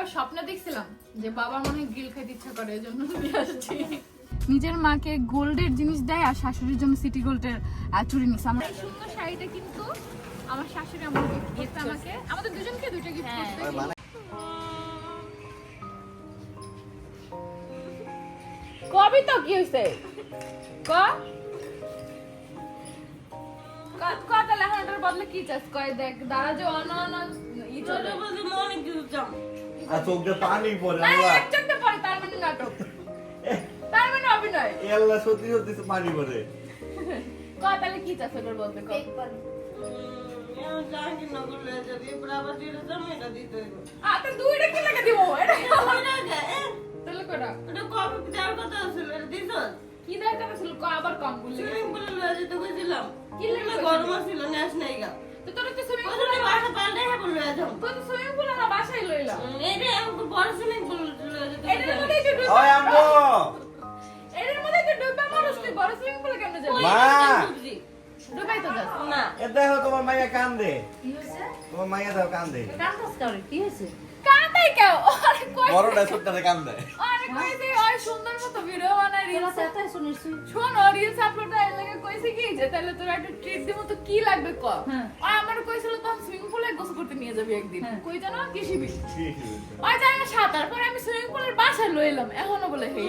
আবার স্বপ্ন দেখছিলাম যে বাবার মনে গ্রিল খাইতে ইচ্ছা করে এই জন্য নিয়ে আসছি। নিজের মাকে গোল্ডের জিনিস দেয় আর শাশুড়ির জন্য সিটি গোল্ডের চুরি নিচ্ছে আমার এই সুন্দর শাড়িটা কিন্তু আমার শাশুড়ি আমার গিফট আমাকে আমাদের দুজনকে দুইটা গিফট করতে কবি তো কি হইছে? ক? ক- ক তাহলে এখন বদলে কি চাস? কয় দেখ দাঁড়া যে অন অন অন ই চলে। আর চোখ পানি পড়ে না, এক চোখটা তার মানে নাটক। তার মানে অভিনয়। এ আল্লাহ সত্যি সত্যি পানি পড়ে। ক তাহলে কি চাস এটার বদলে ক। আ তো দুইটা কি লাগে দিব? এটা তাহলে কটা? কি দরকার ছিল? আবার কম বললি। কি লাগে গরম ছিল নেস নাই গা। তো তোর তো সুইমিং ওখানে বাসা পাল্টে হ্যাঁ বলল তো তো সুইমিং পুল দেখো তোমার মাইয়া কান্দে তোমার মাইয়া দেখো কান্দে কি হয়েছে কাঁদাই কেউ? আরে কই বড়টা ছোটটারে আরে কই দে ওই সুন্দর মতো ভিডিও বানাই রিলস সাথে শুনিস তুই? শোন রিলস আপলোড এর লাগে কইছে কি যে তাহলে তোর একটা ট্রিট দিব তো কি লাগবে ক হ্যাঁ। আর আমার কইছিল তো সুইমিং পুলে গোসল করতে নিয়ে যাবি একদিন। হ্যাঁ। কই জানো? কৃষি বি ওই জানি না সাঁতার পরে আমি সুইমিং পুলের বাসায় লইলাম এখনও বলে হেই।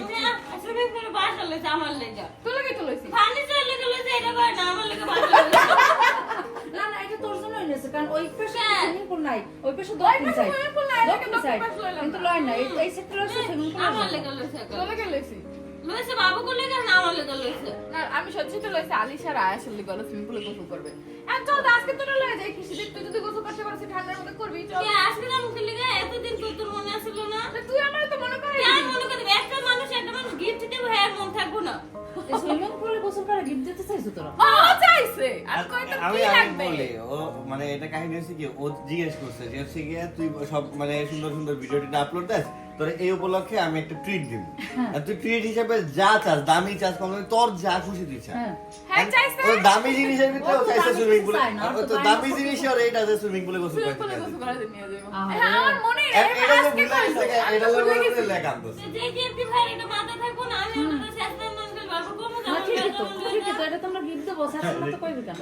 সুইমিং পুলে বাসা লইছে আমার লেগা তুই লাগে তো লইছি। পানি চলে গেলে যে এটা না? আমার লেগে বাসা লইছে। না না এটা তোর জন্য এনেছে কারণ ওই পাশে। সুইমিং পুল নাই ওই পাশে দক্ষিণ সাইড দক্ষিণ সাইড কিন্তু। লয় না এই এই সেক্টরে হচ্ছে সুইমিং পুল আমার লেগে লইছে লাগে লইছি? লইছে বাবু কোলে গেছে না আমার লেগে লইছে। না আমি সত্যি তো লইছি আলিশার আয়াসের লিগে গেল সুইমিং পুলে গোসল করবে। আর চল আজকে তোরা লয়ে যাই কৃষি তুই যদি গোসল করতে পারছিস ঠান্ডার মধ্যে করবি চল। কে আজকে না মুখে লেগে এতদিন তো তোর মনে আসিল না। তুই আমার তো মনে করিস। আর মনে করি একটা মানুষ একটা মানুষ গিফট দেবো হ্যাঁ মন থাকব না। সুইমিং পুলে গোসল করে গিফট দিতে চাইছো তোরা? ও চাইছে। আর কই তো কি লাগবে? ও মানে এটা কাহিনী হচ্ছে কি ও জিজ্ঞেস করছে যে হচ্ছে গিয়ে তুই সব মানে সুন্দর সুন্দর ভিডিওটি আপলোড দিস তোর এই উপলক্ষে আমি একটা ট্রিট দিব। আর তুই ট্রিট হিসেবে যা চাস দামি চাস কম তোর যা খুশি তুই হ্যাঁ। হ্যাঁ চাইছে। ও দামি জিনিসের ভিতরে ও ও চাইছে সুইমিং জিনিস পুলে তো দামি জিনিস আর এইটা যে সুইমিং পুলে গোসল করতে। হ্যাঁ, আমার মনে এটা এটা। লেখা আনতেছে। যে গিফট ভাই এটা মাথা থাকব না আমি ওটা শেষ না মন করে গল্প করব না ঠিকই তো ঠিকই তো এটা তোমরা গিফট দেবো শাশুড়ি মতো কইবে কেন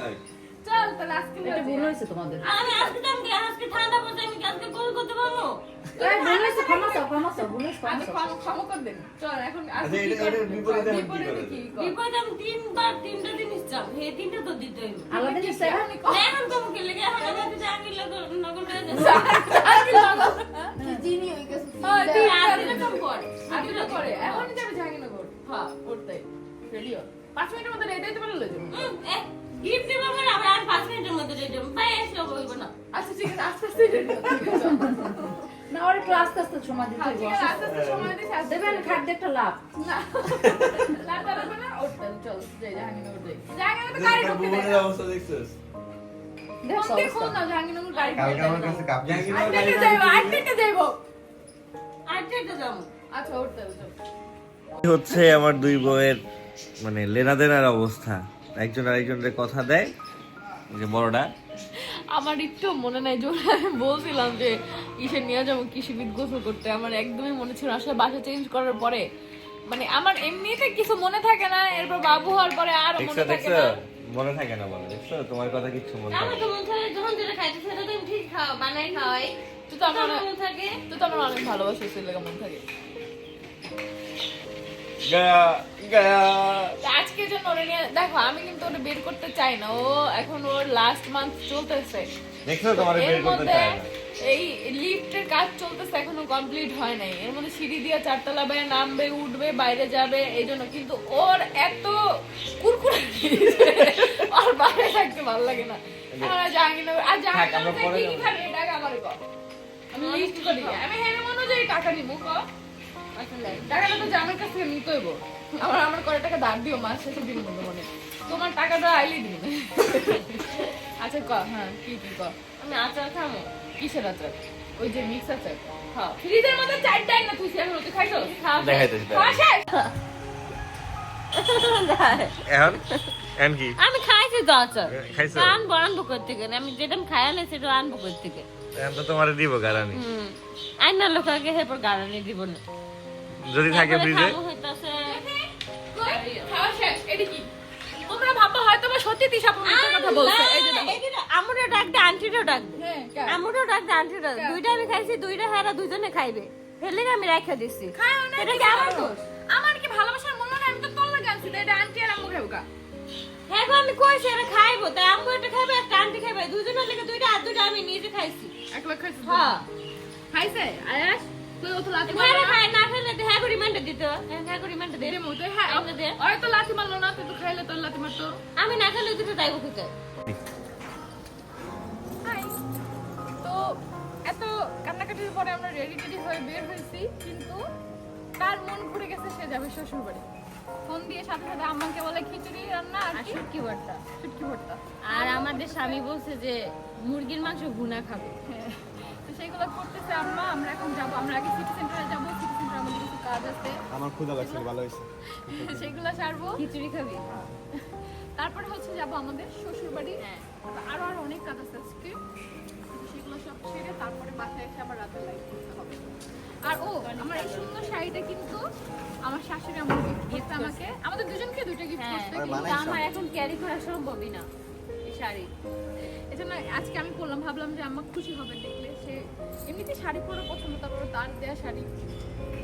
চল তাহলে আজকে এটা ভুল হয়েছে তোমাদের আমি আজকে তো আমি আজকে ঠান্ডা পড়ছে আমি আজকে কল করতে পারব এই ভুল হয়েছে ক্ষমা চাও ক্ষমা চাও ভুল হয়েছে আমি ক্ষমা করে দেন চল এখন আজকে আচ্ছা, এটা- বিপরীতে আমি কি বিপরীতে করে কি দেব? কর? বিপদ আমি তিনবার তিনটা জিনিস চাপ হে তিনটা তো দিতে হইব আলাদা জিনিস চাই এখন তো মুখে লেগে এখন আমাকে জানি লগর নগর হয়ে যাচ্ছে আজকে লাগো। চিনি হয়ে গেছে হ্যাঁ, তুই আর কম কর আজকে করে এখনই যাবে জাহাঙ্গীরনগর হ্যাঁ পড়তে রেডিও পাঁচ মিনিটের মধ্যে রেডি পারলে যাব। গিফট দিব আমার আবার আর পাঁচ মিনিটের মধ্যে রেডি হব ভাই এসে হইব না। আচ্ছা ঠিক আছে আস্তে আস্তে রেডি না ওর একটু আস্তে আস্তে সময় দিতে হ্যাঁ হবে আস্তে আস্তে সময় দিছি আস্তে দেবেন খাদ্য একটা লাভ। না। লাটা লাগবে না ওটা চল যাই জাহাঙ্গীরনগর যাই। জাহাঙ্গীরনগর তো গাড়ি ঢুকতে দেয় অবস্থা দেখছিস? দেখো ফোন দিয়ে খোঁজ নাও, জাহাঙ্গীরনগর গাড়ি কালকে আমার কাছে কাপ জাহাঙ্গীরনগর গাড়ি যাইবো, আজকে যাইবো। আর যাব। আচ্ছা হচ্ছে আমার দুই বউয়ের মানে লেনা দেনার অবস্থা। একজন আরেকজনের কথা দেয় যে বড়টা। আমার একটু মনে নাই আমি বলছিলাম যে ইসে নিয়ে যাব কৃষিবিদ গোসল করতে। আমার একদমই মনে ছিল আসলে বাসা চেঞ্জ করার পরে। মানে আমার এমনিতে কিছু মনে থাকে না এরপর বাবু হওয়ার পরে আর মনে থাকে না। মনে থাকে না বলো দেখছ? তোমার কথা কিচ্ছু মনে আমার থাকে তো মন থাকে যখন যেটা খাইতে সেটা তো আমি ঠিক খাওয়া বানাই খাওয়াই। তুই তো আমার মন থাকে? তুই তো আমার অনেক ভালোবাসা ছিল মন থাকে। গায়া গায়া। আজকে জন্য ওরে নিয়ে দেখো আমি কিন্তু ওটা বের করতে চাই না। ও এখন ওর লাস্ট মান্থ চলতেছে। দেখছ তোমার বের করতে না। এই লিফটের কাজ চলতেছে এখনও কমপ্লিট হয় নাই। এর মধ্যে সিঁড়ি দিয়ে চারতলা বেয়ে নামবে উঠবে বাইরে যাবে এই জন্য। কিন্তু ওর এত কুরকুরে আর বাইরে থাকতে ভালো লাগে না। আমার জাহাঙ্গীরনগর আর জাহাঙ্গীরনগর আমার আমি লিস্ট করি। আমি হেরে অনুযায়ী টাকা নিবো ক? টাকাটা তো জামার কাছ থেকে নিতে হইব। আমার আমার কয় টাকা ধার দিও মাস শেষে দিন মনে মনে। তোমার টাকাটা আইলে দিবি। আচ্ছা ক হ্যাঁ কি কি ক? আমি আচার খামো। কিসের আচার? ওই যে মিক্স আচার। হ্যাঁ। ফ্রিজের মধ্যে চারটাই না তুই সেরকম তুই খাইছো? দেখাইতেছি, এখন? এখন কি? আমি খাইছি তো আচার। খাইছো? আনব আনব করতে গেলে। আমি যেটা আমি খাই আনি সেটা আনব করতে গেলে। এখন তো তোমার দিব গারানি। আইনা লোক আগে হেপর গাড়ানি দিব না। যদি থাকে ফ্রিজে তোমরা ভাবো হয়তো বা সত্যি তিশা কথা বলছে। এই যে। আমুরও আন্টিরও হ্যাঁ কেন? আমুরও ডাক দে আন্টিরও দুইটা আমি খাইছি দুইটা হেরা দুইজনে খাইবে। হেলে আমি রাখা দিছি। খাও না এটা এটা কি কি আমার আমার দোষ? দোষ আমার কি ভালোবাসার মূল্য নাই? আমি তো তোর লাগে আনছি এটা আন্টি আর আম্মু খাব হ্যাঁ গো, আমি কইছি এটা খাইবো। তাই আম্মু এটা খাবে একটা আন্টি খাবে দুইজনের লেগে দুইটা আর দুইটা আমি নিজে খাইছি। একলা খাইছিস হ্যাঁ। খাইছে? আয়াস? আমি না দুটো তাই এত কান্নাকাটির পরে আমরা রেডি টেডি হয়ে বের হয়েছি কিন্তু তার মন ঘুরে গেছে সে যাবে শ্বশুর বাড়ি ফোন দিয়ে সাথে সাথে আম্মাকে বলে খিচুড়ি রান্না আর ভর্তা ভর্তা আর আমাদের স্বামী বলছে যে মুরগির মাংস ভুনা খাবে। হ্যাঁ, সেইগুলো করতেছে আম্মা আমরা এখন যাব। আমরা আগে সিটি সেন্টারে যাব সিটি সেন্টারে আমাদের কিছু কাজ আছে। আমার ক্ষুধা লাগছে ভালো হয়েছে। সেগুলো সারবো। খিচুড়ি খাবি? তারপরে হচ্ছে যাব আমাদের শ্বশুর বাড়ি হ্যাঁ। আরও আরও অনেক কাজ আছে আজকে। সেগুলো সব সেরে তারপরে বাসায় এসে আবার রাতে করতে হবে। আর ও আমার এই সুন্দর শাড়িটা কিন্তু আমার শাশুড়ি আমার গিফট আমাকে। আমাদের দুজনকে দুইটা গিফট করতে কিন্তু আমার এখন ক্যারি করা সম্ভবই না। এই শাড়ি। এজন্য আজকে আমি করলাম ভাবলাম যে আমার খুশি হবে দেখলে। সে এমনিতে শাড়ি পরে পছন্দ তারপরে তার দেয়া শাড়ি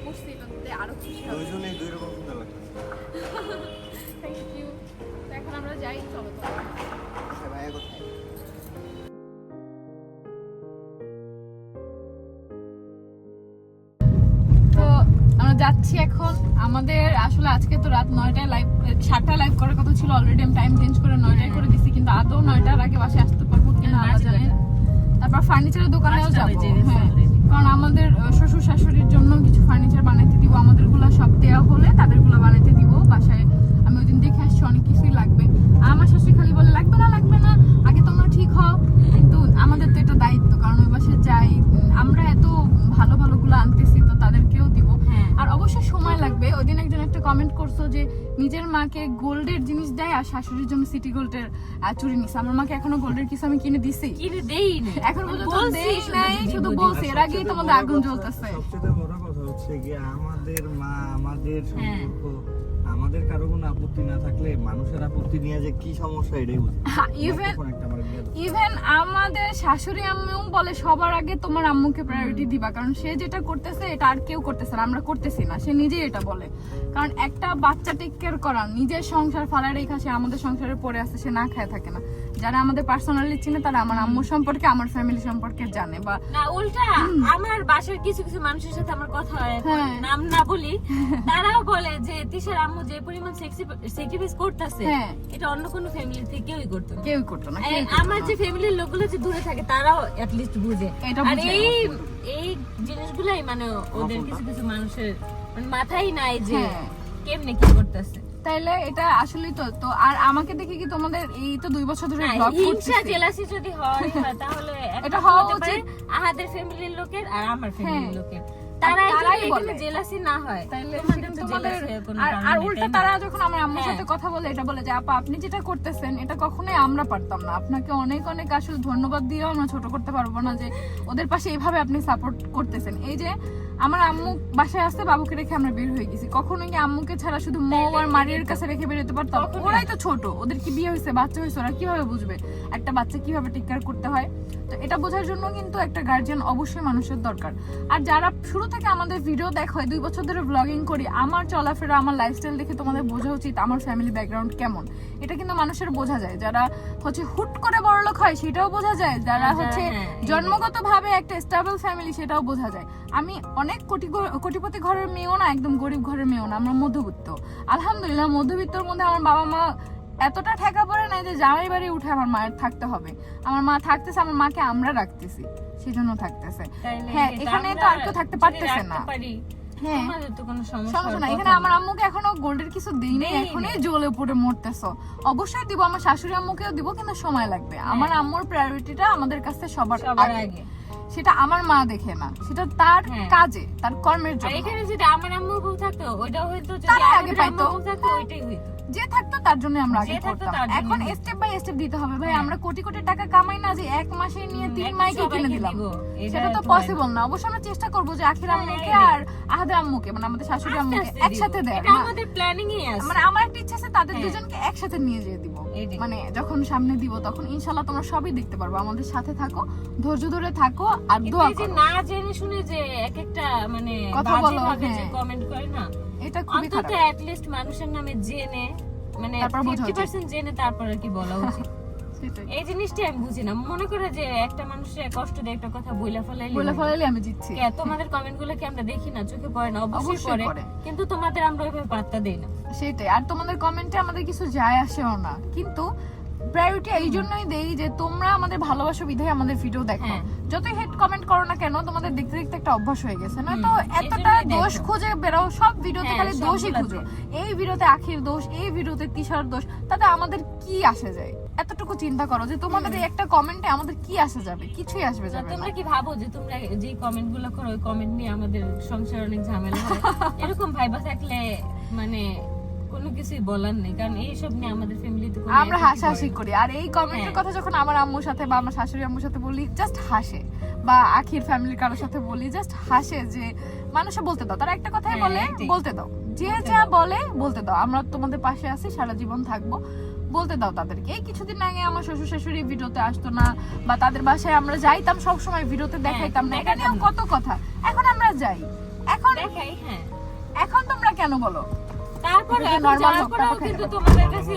পরছি এটাতে আরও খুশি হবে। দুই রকম সুন্দর লাগছে। থ্যাংক ইউ এখন আমরা যাই চলো তো। আচ্ছা কোথায়? যাচ্ছি এখন। আমাদের আসলে আজকে তো রাত নয়টায় লাইভ সাতটায় লাইভ করার কথা ছিল অলরেডি আমি টাইম চেঞ্জ করে নয়টায় করে দিছি কিন্তু আদৌ নয়টার আগে বাসে আসতে পারব কিনা আল্লাহ বাজে জানে তারপর ফার্নিচারের দোকানেও যাব। হ্যাঁ। কারণ আমাদের শ্বশুর শাশুড়ির জন্য কিছু ফার্নিচার বানাইতে দিব আমাদেরগুলা সব দেওয়া হলে তাদেরগুলা বানাইতে দিব বাসায় আমি ওই দিন দেখে আসছি অনেক কিছুই লাগবে আর আমার শাশুড়ি খালি বলে লাগবে না লাগবে না আগে তোমরা ঠিক হও কিন্তু আমাদের তো এটা দায়িত্ব কারণ ওই বাসায় যাই উম, আমরা এত ভালো ভালো গুলো আনতেছি তো তাদেরকেও দিব হ্যাঁ আর অবশ্যই সময় লাগবে ওই দিন একজন একটা কমেন্ট করছ যে নিজের মাকে গোল্ডের জিনিস দেয় আর শাশুড়ির জন্য সিটি গোল্ডের চুরি নিছে। আমার মাকে এখনও গোল্ডের কিছু আমি কিনে দিছি। কিনে দেই এখন পর্যন্ত দেই নাই শুধু বলছি এর আগেই তোমাদের আগুন জ্বলতেছে। সবচেয়ে বড় কথা হচ্ছে কি আমাদের মা আমাদের হ্যাঁ। সম্পর্ক আমাদের কারও কোনো আপত্তি না থাকলে মানুষের আপত্তি নিয়ে যে কি সমস্যা এটাই বুঝি ইভেন। ইভেন আমাদের শাশুড়ি আম্মু বলে সবার আগে তোমার আম্মুকে প্রায়োরিটি দিবা কারণ সে যেটা করতেছে এটা আর কেউ করতেছে না আমরা করতেছি না সে নিজেই এটা বলে। কারণ একটা বাচ্চা টেক কেয়ার করা নিজের সংসার ফালা রেখা সে আমাদের সংসারে পড়ে আছে সে না খায় থাকে না। যারা আমাদের পার্সোনালি চিনে তারা আমার আম্মু সম্পর্কে আমার ফ্যামিলি সম্পর্কে জানে বা না উল্টা আমার বাসার কিছু কিছু মানুষের সাথে আমার কথা হয় হ্যাঁ। নাম না বলি তারাও বলে যে তিশার আম্মু যে পরিমাণ স্যাক্রিফাইস করতেছে হ্যাঁ। এটা অন্য কোনো ফ্যামিলি থেকে কেউই করতো না কেউই করতো না আমার যে ফ্যামিলির লোকগুলো যে দূরে থাকে তারাও লিস্ট বুঝে এটা আর বুঝে। এই এই জিনিসগুলাই মানে ওদের কিছু কিছু মানুষের মানে মাথায় নাই যে হ্যাঁ। কেমনে কি করতেছে তাইলে এটা আসলেই তো তো আর আমাকে দেখে কি তোমাদের এই তো দুই বছর ধরে ব্লগ হিংসা করতেছি জেলাসি যদি হয় তাহলে এটা হওয়া উচিত। আহাদের ফ্যামিলির লোকের আর আমার ফ্যামিলির। লোকের আর উল্টা তারা যখন আমার আম্মুর হ্যাঁ। সাথে কথা বলে এটা বলে যে আপা আপনি যেটা করতেছেন এটা কখনোই আমরা পারতাম না আপনাকে অনেক অনেক আসলে ধন্যবাদ দিয়েও আমরা ছোট করতে পারব না যে ওদের পাশে এইভাবে আপনি সাপোর্ট করতেছেন এই যে আমার আম্মু বাসায় আসতে বাবুকে রেখে আমরা বের হয়ে গেছি। কখনো কি আম্মুকে ছাড়া শুধু মৌ আর মারিয়ার কাছে রেখে বেরোতে পারতাম? কখনোই। ওরাই তো ছোট ওদের কি বিয়ে হয়েছে বাচ্চা হয়েছে ওরা কীভাবে বুঝবে? একটা বাচ্চা কীভাবে টেক কেয়ার করতে হয়? তো এটা বোঝার জন্য কিন্তু একটা গার্জিয়ান অবশ্যই মানুষের দরকার। আর যারা শুরু থেকে আমাদের ভিডিও দেখো দুই বছর ধরে ব্লগিং করি আমার চলাফেরা আমার লাইফস্টাইল দেখে তোমাদের বোঝা উচিত আমার ফ্যামিলি ব্যাকগ্রাউন্ড কেমন। এটা কিন্তু মানুষের বোঝা যায়। যারা হচ্ছে হুট করে বড় লোক হয় সেটাও বোঝা যায়। যারা যারা, হচ্ছে জন্মগতভাবে একটা স্টেবল ফ্যামিলি সেটাও বোঝা যায়। আমি অনেক কোটি কোটিপতি ঘরের মেয়েও না একদম গরিব ঘরের মেয়েও না আমরা মধ্যবিত্ত। আলহামদুলিল্লাহ মধ্যবিত্তর মধ্যে আমার বাবা মা এতটা ঠেকা পড়ে নাই যে জামাই বাড়ি উঠে আমার মায়ের থাকতে হবে। আমার মা থাকতেছে আমার মাকে আমরা রাখতেছি সেজন্য থাকতেছে। হ্যাঁ এখানে তো আর কেউ থাকতে পারতেছে না। হ্যাঁ। তোমাদের তো কোনো সমস্যা সমস্যা না হওয়ার এখানে আমার আম্মুকে এখনও গোল্ডের কিছু দেই নাই এখনই জ্বলে পড়ে মরতেছো। অবশ্যই দিব আমার শাশুড়ি আম্মুকেও দিব কিন্তু সময় লাগবে। আমার আম্মুর প্রায়োরিটিটা আমাদের কাছে সবার আগে। সেটা আমার মা দেখে না সেটা তার হ্যাঁ। কাজে তার কর্মের জন্য এখানে যেটা আমার আম্মু বউ থাকতো ওইটা হয়তো যদি আগে পাইতো। থাকতো ওইটাই হইতো যে থাকতো তার জন্য আমরা আগে করতাম এখন স্টেপ বাই স্টেপ দিতে হবে। ভাই হ্যাঁ। আমরা কোটি কোটি টাকা কামাই না যে এক মাসে নিয়ে তিন মাইকে কিনে দিলাম। সেটা তো পসিবল না। অবশ্য আমরা চেষ্টা করব যে আখির হ্যাঁ, আম্মুকে আর আহাদের আম্মুকে মানে আমাদের শাশুড়ি আম্মুকে একসাথে দেয়। এটা আমাদের প্ল্যানিং এ আছে। মানে আমার একটা ইচ্ছা আছে তাদের হ্যাঁ। দুজনকে একসাথে নিয়ে যেয়ে দিব। মানে যখন সামনে দিব তখন ইনশাল্লাহ তোমরা সবই দেখতে পারব। আমাদের সাথে থাকো ধৈর্য ধরে থাকো আর দোয়া করো। না জেনে শুনে যে এক একটা মানে কথা বলো। কমেন্ট করে না এটা খুবই অন্তত অ্যাট লিস্ট মানুষের নামে জেনে মানে ফিফটি। পার্সেন্ট জেনে তারপর আর কি বলা উচিত। এই জিনিসটা আমি বুঝি না। মনে করে যে একটা মানুষের কষ্ট দিয়ে একটা কথা বইলা ফেলাইলে বইলা। ফেলাইলে আমি জিতছি। কে, তোমাদের কমেন্টগুলো কি আমরা দেখি না চোখে পড়ে না অবশ্যই পড়ে। কিন্তু তোমাদের আমরা ওইভাবে পাত্তা দেই না। সেটাই। আর তোমাদের কমেন্টে আমাদের কিছু যায় আসেও না। কিন্তু প্রায়োরিটি এই জন্যই দেই যে তোমরা আমাদের ভালোবাসো বিধায় আমাদের ভিডিও দেখো। হ্যাঁ। যতই হেড কমেন্ট করো না কেন তোমাদের দেখতে দেখতে একটা অভ্যাস হয়ে গেছে। না তো এতটা দোষ খুঁজে বেরো সব ভিডিওতে হ্যাঁ, খালি দোষই খুঁজো। এই ভিডিওতে আখির দোষ এই ভিডিওতে তিশার দোষ তাতে আমাদের কি আসে যায়? এতটুকু চিন্তা করো যে তোমাদের এই একটা কমেন্টে আমাদের কি আসে যাবে? কিছুই আসবে যাবে না। তোমরা কি ভাবো যে তোমরা যে কমেন্টগুলো করো ওই কমেন্ট নিয়ে আমাদের সংসার অনেক ঝামেলা হয়? এরকম ভাইবা থাকলে মানে কোনো কিছুই বলার নেই কারণ এইসব নিয়ে আমাদের ফ্যামিলিতে আমরা হাসাহাসি করি। আর এই কমেন্টের হ্যাঁ। কথা যখন আমার আম্মুর সাথে বা আমার শাশুড়ি আম্মুর সাথে বলি জাস্ট হাসে। বা আখির ফ্যামিলির কারোর সাথে বলি জাস্ট হাসে যে মানুষে বলতে দাও। তারা একটা কথাই হ্যাঁ, বলে বলতে দাও। যে যা বলে বলতে দাও। আমরা তোমাদের পাশে আছি সারা জীবন থাকব। বলতে দাও তাদেরকে। এই কিছুদিন আগে আমার শ্বশুর শাশুড়ি ভিডিওতে আসতো না বা তাদের বাসায় আমরা যাইতাম সব সময় ভিডিওতে দেখাইতাম না। দেখাতাম। কত কথা। এখন আমরা যাই। এখন হ্যাঁ। এখন তোমরা কেন বলো? তারপরে এটা এখন normal যাওয়ার পরেও কিন্তু তোমাদের কাছে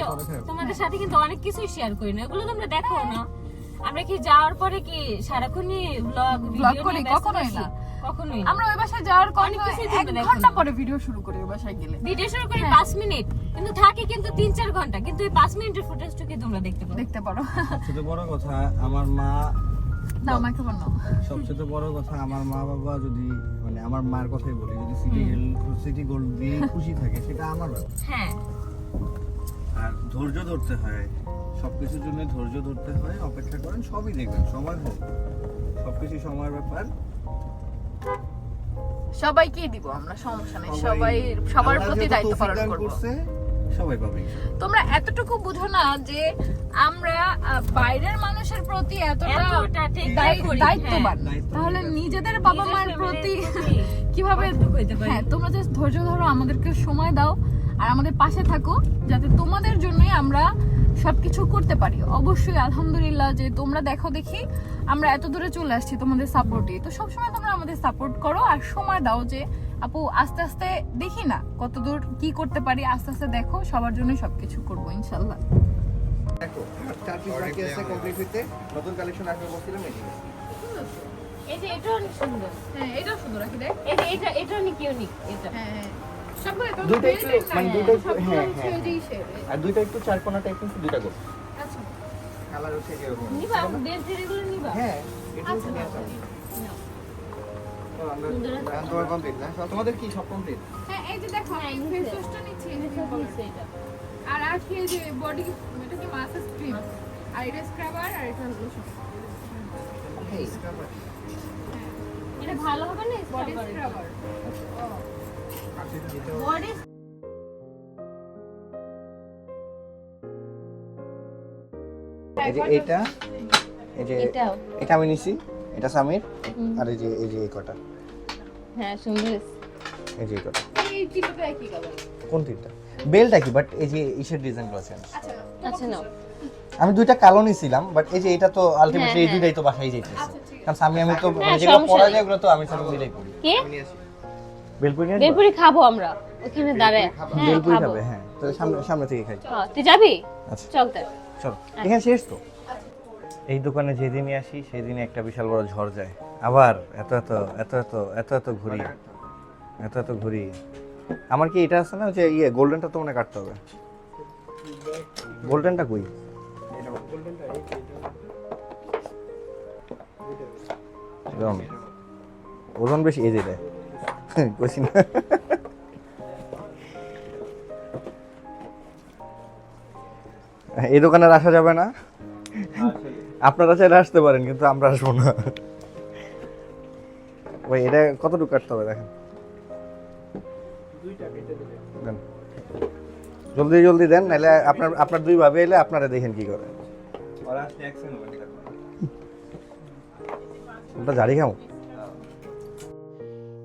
তোমাদের সাথে কিন্তু অনেক কিছুই শেয়ার করি না। এগুলো তোমরা দেখো না। আমরা কি যাওয়ার পরে কি সারাক্ষণই ব্লগ ভিডিও করি? কখনোই না। কখনোই। আমরা ওই বাসায় যাওয়ার অনেক এক ঘণ্টা পরে ভিডিও শুরু করি ওই বাসায় গেলে। ভিডিও শুরু করি হ্যাঁ। পাঁচ মিনিট। কিন্তু থাকে কিন্তু তিন চার ঘণ্টা। কিন্তু এই পাঁচ মিনিটের ফুটেজটুকু তোমরা দেখতে পারো। দেখতে পারো। সবচেয়ে বড় কথা আমার মা না আমাকে বলো। সবচেয়ে বড় কথা আমার মা বাবা যদি মানে আমার মার কথাই বলি যদি সিটি সিটি গোল্ড দিয়ে খুশি থাকে সেটা আমার ব্যাপার। হ্যাঁ। আর ধৈর্য ধরতে হয় সবকিছুর জন্য ধৈর্য ধরতে হয় অপেক্ষা করেন সবই দেখবেন সময় হোক। সবকিছু সময়ের ব্যাপার। সবাইকে দিব আমরা সমস্যা নেই সবাই- সবার প্রতি দায়িত্ব পালন করব। সবাই পাবে তোমরা এতটুকু বুঝো না যে আমরা বাইরের মানুষের প্রতি এতটা করি, দায়িত্ববান। হ্যাঁ। তাহলে নিজেদের বাবা মায়ের প্রতি কীভাবে? হ্যাঁ তোমরা জাস্ট ধৈর্য ধরো আমাদেরকে সময় দাও আর আমাদের পাশে থাকো যাতে তোমাদের জন্যই আমরা সবকিছু করতে পারি। অবশ্যই আলহামদুলিল্লাহ যে তোমরা দেখো দেখি আমরা এত দূরে চলে আসছি তোমাদের সাপোর্টে তো সবসময় তোমরা আমাদের সাপোর্ট করো আর সময় দাও যে আপু আস্তে আস্তে দেখি না কত দূর কি করতে পারি আস্তে আস্তে দেখো সবার জন্য সবকিছু করব ইনশাল্লাহ দেখো চার পিস বাকি আছে কমপ্লিট হইতে। নতুন কালেকশন আসবে বলছিলাম এটি এই যে এটা অনেক সুন্দর। হ্যাঁ এটাও সুন্দর রাখি দেখ। এই যে এটা এটা অনেক ইউনিক এটা। হ্যাঁ হ্যাঁ। সবগুলো দুইটা একটু মানে দুইটা একটু হ্যাঁ হ্যাঁ আর দুইটা একটু চার কোনা টাইপ কিন্তু দুইটা গোল। আচ্ছা। কালার হচ্ছে এরকম। নিবা এগুলো নিবা। হ্যাঁ এটা তোমার কমপ্লিট না তোমাদের কি সব কমপ্লিট হ্যাঁ এই যে দেখো হ্যাঁ, ফেস ওয়াশটা নিচ্ছি এই এটা আর যে বডি এটা কি মাসাজ ক্রিম আর এটা স্ক্রাবার আর এটা লোশন এটা ভালো হবে না বডি স্ক্রাবার বডি এই যে এইটা এই যে এটা আমি নিছি এটা সামির আর এই যে এই যে এই কটা। হ্যাঁ সুন্দর এই যে এই এই তিনটা একই কালার কোন তিনটা? বেলটা কি? বাট এই যে ইসের ডিজাইনগুলো আছে আচ্ছা আচ্ছা নাও। আমি দুইটা কালো নিছিলাম বাট এই যে এটা তো আলটিমেটলি এই হ্যাঁ, দুইটাই তো বাসায় যাইতেছে আচ্ছা কারণ সামনে আমি তো মানে হ্যাঁ, যেগুলো পরা যায় ওগুলো তো আমি সামনে মিলাই করি কে? বেলপুরি বেলপুরি খাব আমরা। ওখানে দাঁড়ায়। হ্যাঁ বেলপুরি খাবে। হ্যাঁ। তো সামনে সামনে থেকে খাই। হ্যাঁ, তুই যাবি? আচ্ছা। চল তাই চলো। এখানে শেষ তো? এই দোকানে যেদিনই আসি, সেদিনই একটা বিশাল বড় ঝড় যায়। আবার এত এত এত এত এত এত ঘুরি। এত এত ঘুরি। আমার কি এটা আছে না যে ইয়ে গোল্ডেনটা তো মনে কাটতে হবে? গোল্ডেনটা কই। ওজন বেশি, এই যে এটা। কইছি না। এই দোকানে আসা যাবে না। আপনারা চাইলে আসতে পারেন কিন্তু আমরা আসব না। ওই এটা কতটুকু কাটতে হবে দেখেন। জলদি জলদি দেন নাহলে আপনার আপনার দুই ভাবে এলে আপনারা দেখেন কি করে। ওটা জারি খাও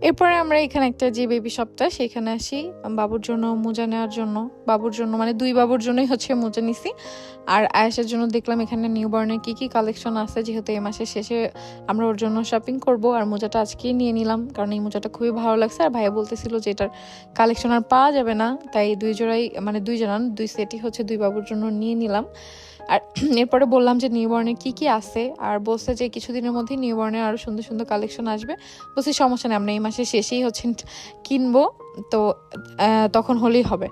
এরপরে আমরা এখানে একটা যে বেবি শপটা সেখানে আসি। বাবুর জন্য মোজা নেওয়ার জন্য। বাবুর জন্য মানে দুই বাবুর জন্যই হচ্ছে মোজা নিছি। আর আয়েসের জন্য দেখলাম এখানে নিউ বর্নের কী কী কালেকশন আছে যেহেতু এই মাসের শেষে আমরা ওর জন্য শপিং করব। আর মোজাটা আজকেই নিয়ে নিলাম কারণ এই মোজাটা খুবই ভালো লাগছে। আর ভাইয়া বলতেছিল যে এটার কালেকশন আর পাওয়া যাবে না। তাই দুই জোড়াই মানে দুই জোড়া না, দুই সেটই হচ্ছে দুই বাবুর জন্য নিয়ে নিলাম। আর এরপরে বললাম যে নিউ বর্নের কী কী আছে, আর বলছে যে কিছুদিনের মধ্যেই নিউ বর্নের আরও সুন্দর সুন্দর কালেকশন আসবে। বলছি সমস্যা নেই, আমরা এই মাসের শেষেই হচ্ছে কিনবো, তো তখন হলেই হবে।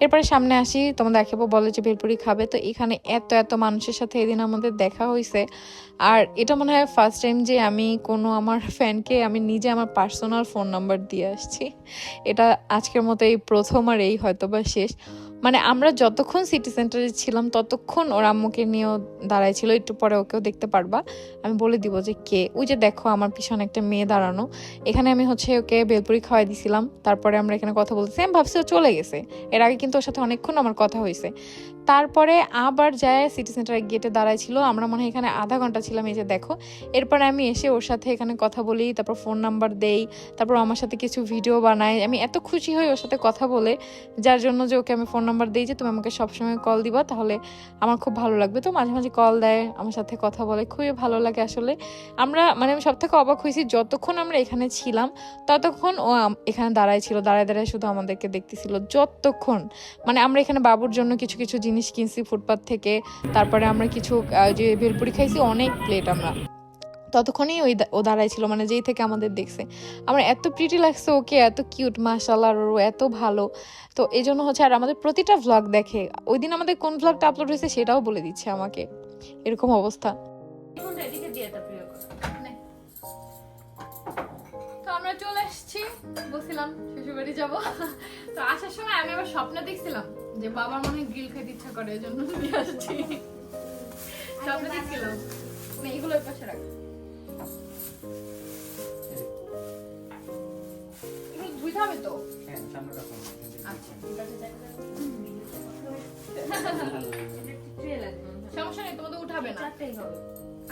এরপরে সামনে আসি, তোমাদের দেখাবো বলে যে ভেলপুরি খাবে, তো এখানে এত এত মানুষের সাথে এদিন আমাদের দেখা হয়েছে আর এটা মনে হয় ফার্স্ট টাইম যে আমি কোনো আমার ফ্যানকে আমি নিজে আমার পার্সোনাল ফোন নাম্বার দিয়ে আসছি। এটা আজকের মতো এই প্রথম আর এই হয়তো বা শেষ। মানে আমরা যতক্ষণ সিটি সেন্টারে ছিলাম, ততক্ষণ ওর আম্মুকে নিয়েও দাঁড়ায় ছিল একটু পরে ওকেও দেখতে পারবা। আমি বলে দিব যে, কে? ওই যে দেখো আমার পিছনে একটা মেয়ে দাঁড়ানো। এখানে আমি হচ্ছে ওকে বেলপুরি খাওয়াই দিছিলাম। তারপরে আমরা এখানে কথা বলতেছি। আমি ভাবছি ও চলে গেছে। এর আগে কিন্তু ওর সাথে অনেকক্ষণ আমার কথা হয়েছে তারপরে আবার যায় সিটি সেন্টারের গেটে দাঁড়ায় ছিল আমরা মনে হয় এখানে আধা ঘণ্টা ছিলাম, এই যে দেখো। এরপরে আমি এসে ওর সাথে এখানে কথা বলি, তারপর ফোন নাম্বার দেই, তারপর আমার সাথে কিছু ভিডিও বানাই আমি এত খুশি হই ওর সাথে কথা বলে, যার জন্য যে ওকে আমি ফোন নাম্বার দিই যে, তুমি আমাকে সবসময় কল দিবা, তাহলে আমার খুব ভালো লাগবে। তো মাঝে মাঝে কল দেয়, আমার সাথে কথা বলে, খুবই ভালো লাগে আসলে। আমরা মানে আমি সব থেকে অবাক হয়েছি, যতক্ষণ আমরা এখানে ছিলাম, ততক্ষণ ও এখানে দাঁড়ায় ছিল, দাঁড়ায় দাঁড়ায় শুধু আমাদেরকে দেখতেছিল, যতক্ষণ। মানে আমরা এখানে বাবুর জন্য কিছু কিছু জিনিস কিনছি ফুটপাথ থেকে। তারপরে আমরা কিছু যে ভেলপুরি খাইছি, অনেক প্লেট আমরা। ততক্ষণই ওই ও দাঁড়ায় ছিল মানে যেই থেকে আমাদের দেখছে। আমার এত প্রিটি লাগছে ওকে, এত কিউট মাশাল্লাহ ও এত ভালো। তো এই জন্য হচ্ছে, আর আমাদের প্রতিটা ভ্লগ দেখে ওই দিন আমাদের কোন ভ্লগটা আপলোড হয়েছে সেটাও বলে দিচ্ছে আমাকে। এরকম অবস্থা। আমরা চলে এসেছি। বলছিলাম, শ্বশুরবাড়ি যাব। তো আসার সময় আমি আবার স্বপ্ন দেখছিলাম যে বাবার মনে গ্রিল খেতে ইচ্ছা করে এই জন্য নিয়ে আসছি। স্বপ্ন দেখছিলাম। না এগুলো পাশে রাখ। এগুলো ধুইতে হবে তো? আচ্ছা ট্রে লাগবে। সমস্যা নেই তোমাদের উঠাবে না।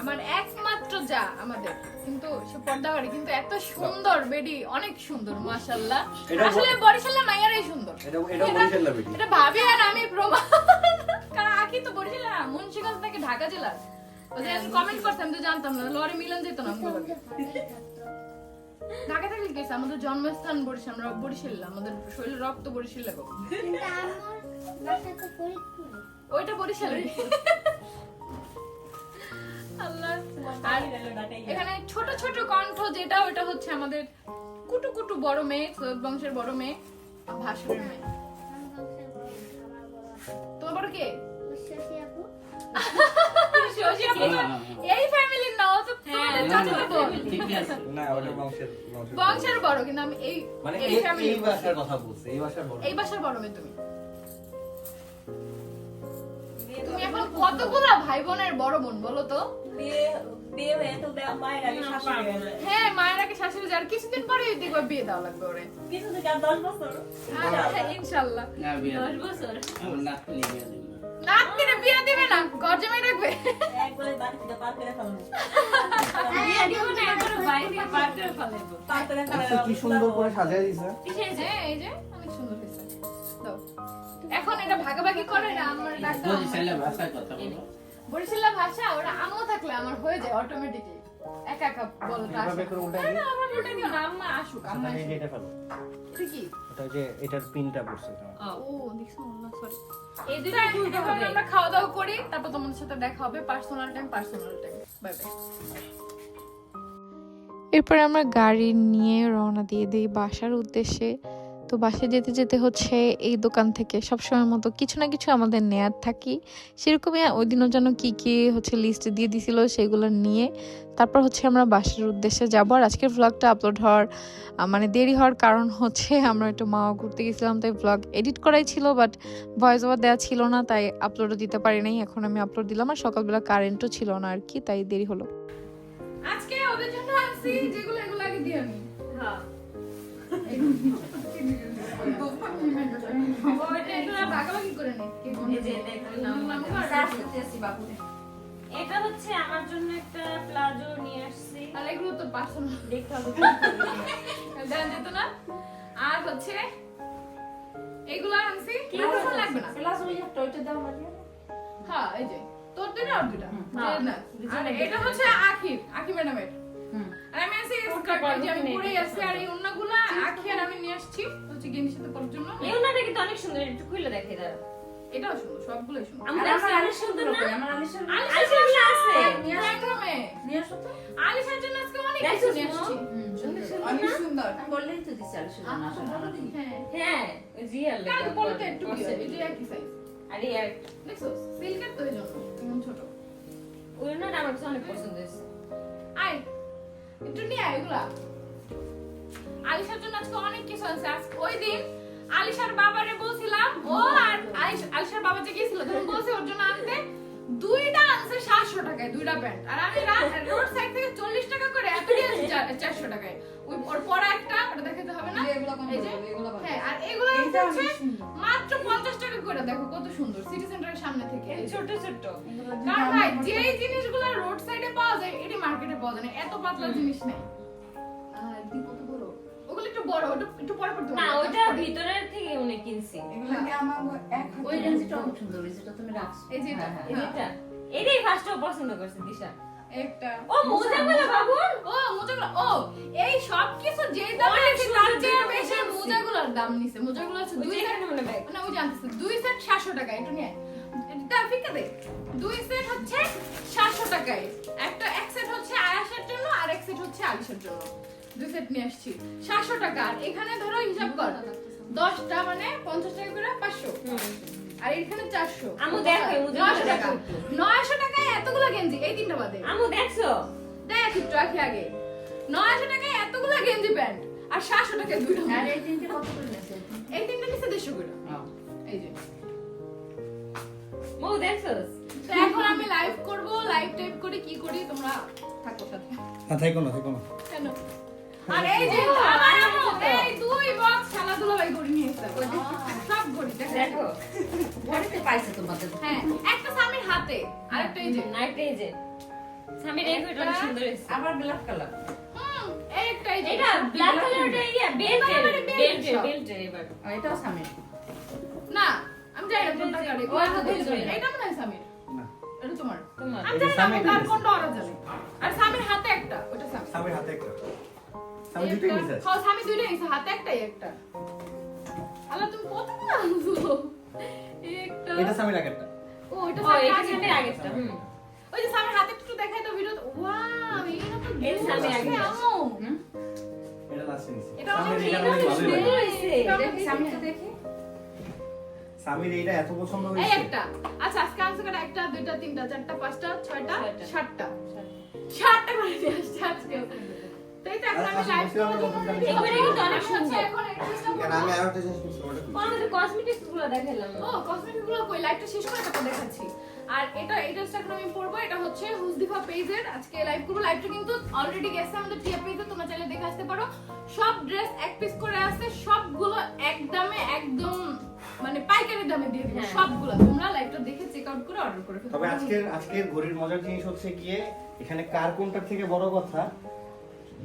আমার একমাত্র যা আমাদের। কিন্তু সে পর্দা বাড়ি কিন্তু এত সুন্দর বেডি অনেক সুন্দর মাশাল্লাহ এটা- আসলে বরিশালের মাইয়ারাই সুন্দর। এটা এটা বরিশাল বেটি এটা ভাবি আর আমি প্রমাণ কারণ আখি তো বরিশাল না মুন্সিগঞ্জ থেকে ঢাকা জেলার। ওই যে কমেন্ট করতাম তো জানতাম না লরি মিলন যেত না ঢাকা থাকলে গেছে আমাদের জন্মস্থান বরিশাল আমরা বরিশাল আমাদের শরীরে রক্ত বরিশাল লাগো কিন্তু আমার বাসা তো ফরিদপুরে। ওইটা বরিশালের আল্লাহ। আর ছোট কণ্ঠ যেটা ওটা হচ্ছে আমাদের কুটু কুটু বড় মেয়ে সৈয়দ বংশের বড় মেয়ে ভাসুরের মেয়ে। বংশের বড় আমার বড় আপু। তোমার বড় কে এই ফ্যামিলির না তো বংশের বড় কিন্তু আমি এই মানে ফ্যামিলি এই ভাষার কথা বলছে এই ভাষার বড়। এই বাসার বড় মেয়ে তুমি। তুমি এখন কতগুলা ভাই বোনের বড় বোন বলো তো? হ্যাঁ মায়ের আগে শাশুড়ি যার কিছুদিন পরে দেখবে বিয়ে দেওয়া লাগবে ওরে। আচ্ছা, ইনশাল্লাহ। দশ বছর। নাতনিরে বিয়ে দিবে না ঘর জমে রাখবে বিয়ে দিব না একবারে বাইরে থেকে পার করে ফেলাইবো কি সুন্দর করে সাজিয়ে দিছে। এই যে এই যে অনেক সুন্দর হয়েছে। দাও। এখন এটা ভাগাভাগি করে না আমার ডাক্তার বরিশাল্লা ভাষা ওরা আমও থাকলে আমার হয়ে যায় অটোমেটিকলি একা একা বলতে আসে এভাবে করে উল্টাই না, আমার ওটা নিয়ে না, আম্মা আসুক আম্মা আসুক। এটা ফেলো। এটা ওটা যে এটার পিনটা পড়ছে ও দেখছ না সরি এই দুটো খুলতে হবে। আমরা খাওয়া দাওয়া করি তারপর তোমাদের সাথে দেখা হবে personal time personal time bye bye এরপরে আমরা গাড়ি নিয়ে রওনা দিয়ে দিই বাসার উদ্দেশ্যে। তো বাসে যেতে যেতে হচ্ছে এই দোকান থেকে সবসময় মতো কিছু না কিছু আমাদের নেয়ার থাকি। সেরকমই ওই দিনের জন্য কী কী হচ্ছে লিস্ট দিয়ে দিছিল সেগুলো নিয়ে তারপর হচ্ছে আমরা বাসের উদ্দেশ্যে যাব। আর আজকের ভ্লগটা আপলোড হওয়ার মানে দেরি হওয়ার কারণ হচ্ছে আমরা একটু মাও ঘুরতে গেছিলাম তাই ভ্লগ এডিট করাই ছিল বাট ভয়েস ওভার দেওয়া ছিল না তাই আপলোডও দিতে পারি নাই। এখন আমি আপলোড দিলাম আর সকালবেলা কারেন্টও ছিল না আর কি তাই দেরি হলো। আজকে ওদের জন্য আনছি যেগুলো এগুলো আগে দিয়ে আমি হ্যাঁ। এটা হচ্ছে আমার জন্য একটা প্লাজো নিয়ে আসছি। আর এগুলো তো পার্সোনাল। দেখতে হবে। যেত না। আর হচ্ছে এগুলো আনছি। কি লাগবে না। ওই একটা ওইটা দাও হ্যাঁ এই যে। তোর দুইটা আর দুইটা। হ্যাঁ। আর এটা হচ্ছে আখির আখি ম্যাডামের আর আমি আছি স্কার্টটা আমি পরে নেই, আর এই অন্যগুলা আখি আর আমি নিয়ে আসছি। হচ্ছে গেঞ্জির সাথে পরার জন্য। এই ওনাটা কিন্তু অনেক সুন্দর একটু খুলে দেখে দাঁড়া এটাও সুন্দর সবগুলোই সুন্দর। আমার অনেক সুন্দর না? আমার আলিশার আলিশার আছে। নিয়ে আসো। নিয়ে আসো তো। আলিশার জন্য আজকে অনেক কিছু নিয়ে আসছি। অনেক সুন্দর। বললেই তো দিচ্ছি আলিশার জন্য হ্যাঁ হ্যাঁ রিয়েল কাল পরতে একটু কি এই যে একই সাইজ আর আর দেখছ? সিল্কের তো এই ছোট। ওই আমার অনেক পছন্দ হয়েছে। আয় একটু নিয়ে আয় এগুলা। আলিশার জন্য আজকে অনেক কিছু আছে। আজ ওই দিন আলিশার বাবারে বলছিলাম ও আর আলিশার বাবা যে গেছিল তখন বলছি ওর জন্য আনতে দুইটা আনছে সাতশো টাকায় দুইটা প্যান্ট। আর আমি রোড সাইড থেকে চল্লিশ টাকা করে এত চারশো টাকায়। ওই ওর পরা একটা ওটা দেখাতে হবে না। এই যে হ্যাঁ আর এগুলো হচ্ছে মাত্র পঞ্চাশ টাকা করে দেখো কত সুন্দর। সিটি থেকে? ছোট ছোট কারণ ভাই যেই জিনিসগুলো রোড সাইডে পাওয়া যায় এটি মার্কেটে পাওয়া যায় না। এত পাতলা জিনিস নেই। ওগুলো একটু বড় ওটা একটু পরে পড়তে না ওইটা ভিতরের থেকে উনি কিনছি। ওই রেঞ্জটা অনেক সুন্দর ওই যেটা তুমি রাখছো এই যে এটা। হ্যাঁ, হ্যাঁ। যেটা এটাই ফার্স্ট পছন্দ করছে দিশা। একটা। ও মোজাগুলো বাবুর ও মোজাগুলো ও এই সব কিছু যে দামে আছে তার চেয়ে বেশি মোজাগুলোর দাম নিছে। মোজাগুলো আছে দুই যে সেট এখানে না ওই জানতেছে দুই সেট সাতশো টাকা একটু নিয়ে। এটা দে। দুই সেট হচ্ছে সাতশো টাকায়। একটা এক সেট হচ্ছে আয়াসের জন্য আর এক সেট হচ্ছে আলিশের জন্য। দুই সেট নিয়ে আসছি। সাতশো টাকা। আর এখানে ধরো হিসাব কর। দশটা মানে পঞ্চাশ টাকা করে পাঁচশো। আর এখানে চারশো। আমু দেখো, নয়শো টাকা। নয়শো টাকায় এতগুলো গেঞ্জি এই তিনটা বাদে। আমু দেখছ? দেখ একটু আগে আগে। নয়শো টাকায় এতগুলো গেঞ্জি প্যান্ট আর সাতশো টাকায় দুইটা। আর এই তিনটে কত করে এই তিনটা নিচে দেড়শো করে। এই যে। মৌ দেখছোস তো এখন আমি লাইভ করব লাইভ টাইপ করে কি করি তোমরা থাকো সাথে। না থাকো না থাকো না। কেন? আর এই যে আমার আম্মু, এই দুই বক্স খেলাধুলা ভাই করে নিয়ে এসেছে। সব ঘড়ি দেখো। দেখো। পাইছে তোমাদের। হ্যাঁ একটা স্বামীর হাতে আরেকটা এই যে। নাইট এই যে। স্বামীর এই ঘড়িটা সুন্দর হয়েছে। আবার ব্ল্যাক কালার হুম এই একটা এই যে এটা ব্ল্যাক কালারটা ইয়া বেল্টের এবারে। এটাও না আমি জানি না কোনটা কারে ও একটা এটা মনে হয় স্বামীর। না। এটা তোমার। তোমার। আমি জানি না কার কোনটা ওরা জানে। আর স্বামীর হাতে একটা ওটা স্বামী স্বামীর হাতে একটা। স্বামী দুটোই একটা- হ্যাঁ, স্বামী দুইটাই নিছে, হাতে একটাই একটা। আল্লাহ, তুমি কতগুলো আনছো? একটা। এটা স্বামীর আগেরটা। ও, এটা ও আগেরটা। হুম। ওই যে স্বামীর হাতে একটু দেখাই দাও ভিডিওতে। ওয়াও, এটা তো আগেরটা। লাস্টে অনেক হয়েছে। দেখি। স্বামীর এইটা এত পছন্দ এই হয়েছে একটা। আচ্ছা, আজকে আনছো? একটা, দুইটা, তিনটা, চারটা, পাঁচটা, ছয়টা। সাতটা। সাতটা করে নিয়ে আসছে আজকে। তাই তো এখন আমি। কিন্তু অনেক হচ্ছে সুন্দর। এখন এই dressটা কেন আমি আর একটা জিনিস মিস করতে ও আমাদের কসমেটিক্সগুলো দেখালাম ও কসমেটিকগুলো কই লাইভটা শেষ করে তারপর দেখাচ্ছি আর এটা এই ড্রেসটা এখন আমি পরবো এটা হচ্ছে হুজদিফা পেজের আজকে লাইভ করব লাইভটা কিন্তু অলরেডি গেছে আমাদের টিয়া পেজে তোমরা চাইলে দেখে আসতে পারো সব ড্রেস এক পিস করে আছে সবগুলো এক দামে একদম মানে পাইকারি দামে দিয়ে দিবে হ্যাঁ। সবগুলো তোমরা লাইভটা দেখে চেক আউট করে অর্ডার করে তবে পারো। আজকের আজকের ঘড়ির মজার জিনিস হচ্ছে গিয়ে এখানে কার কোনটার থেকে বড় কথা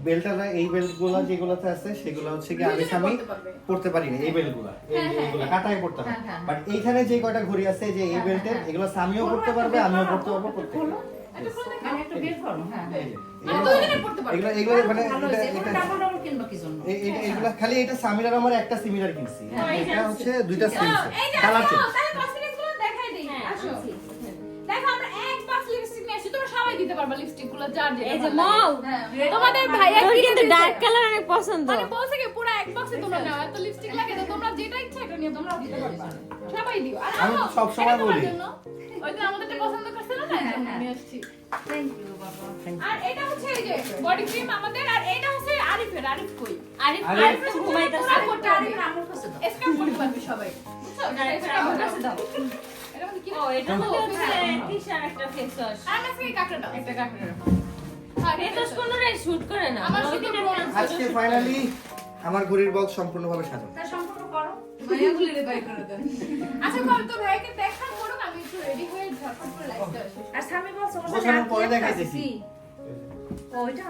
বেল্টটা এই বেল্টগুলা যেগুলোতে আছে সেগুলো হচ্ছে কি আমি পরতে পারবে। পড়তে পারি না এই বেল্টগুলা এই হ্যাঁ, হ্যাঁ, এইগুলা হ্যাঁ। কাটায় পড়তে হয় হ্যাঁ, হ্যাঁ, বাট এইখানে যে কয়টা ঘড়ি আছে যে এই বেল্টের। এগুলো স্বামীও পড়তে পারবে আমিও পড়তে পারব প্রত্যেকে এটা খুলে। মানে একটু হ্যাঁ মানে মানে এটা আমার সিমিলার কিনছি হ্যাঁ, এটা হচ্ছে দুইটা সেম কালার চেঞ্জ। হ্যাঁ আসো। আনছি। দেখো আমরা এক box lipstick নিয়ে আসছি। তোমরা সবাই দিতে পারবা lipstick গুলো, যার যেটা এই যে ভালো লাগে। মৌ তোমাদের ভাইয়া কিন্তু ডার্ক কালার অনেক পছন্দ মানে বলছে কি পুরো এক বক্সে তোমরা নাও এত লিপস্টিক লাগে তোমরা যেটা ইচ্ছা এটা নিয়ে তোমরা দিতে পারবা সবাই দিও আর আমি বলি। জন্য। ওই দিন আমাদেরটা পছন্দ করছিল না? হ্যাঁ, হ্যাঁ। নিয়ে আসছি। থ্যাংক ইউ বাবা। আর এটা হচ্ছে এই যে বডি ক্রিম আমাদের আর এটা হচ্ছে আরিফের আরিফ কই? আরিফ আরিফ- আরিফ তো ঘুমাইতেছে পুরা করতে হবে আরিফ আমার কাছে দাও। স্ক্যান করতে পারবে সবাই। বুঝছ? আরিফের আমার কাছে দাও। এটা মধ্যে কি? ও এটা হচ্ছে তিশার একটা ফেস ওয়াশ আর আজকে এই কাঁকড়াটা একটা কাঁকড়া এটা কোনোরে শুট করে না। আমার শুধু ওইদিন bronze একটা আজকে ফাইনালি আমার ঘড়ির বক্স সম্পূর্ণভাবে সাজানো। তা আচ্ছা কর তো ভাইয়াকে দেখা করুক আমি একটু রেডি হয়ে ঝটপট করে লাইটটা আসি। আর স্বামী কি? ও, ওইটা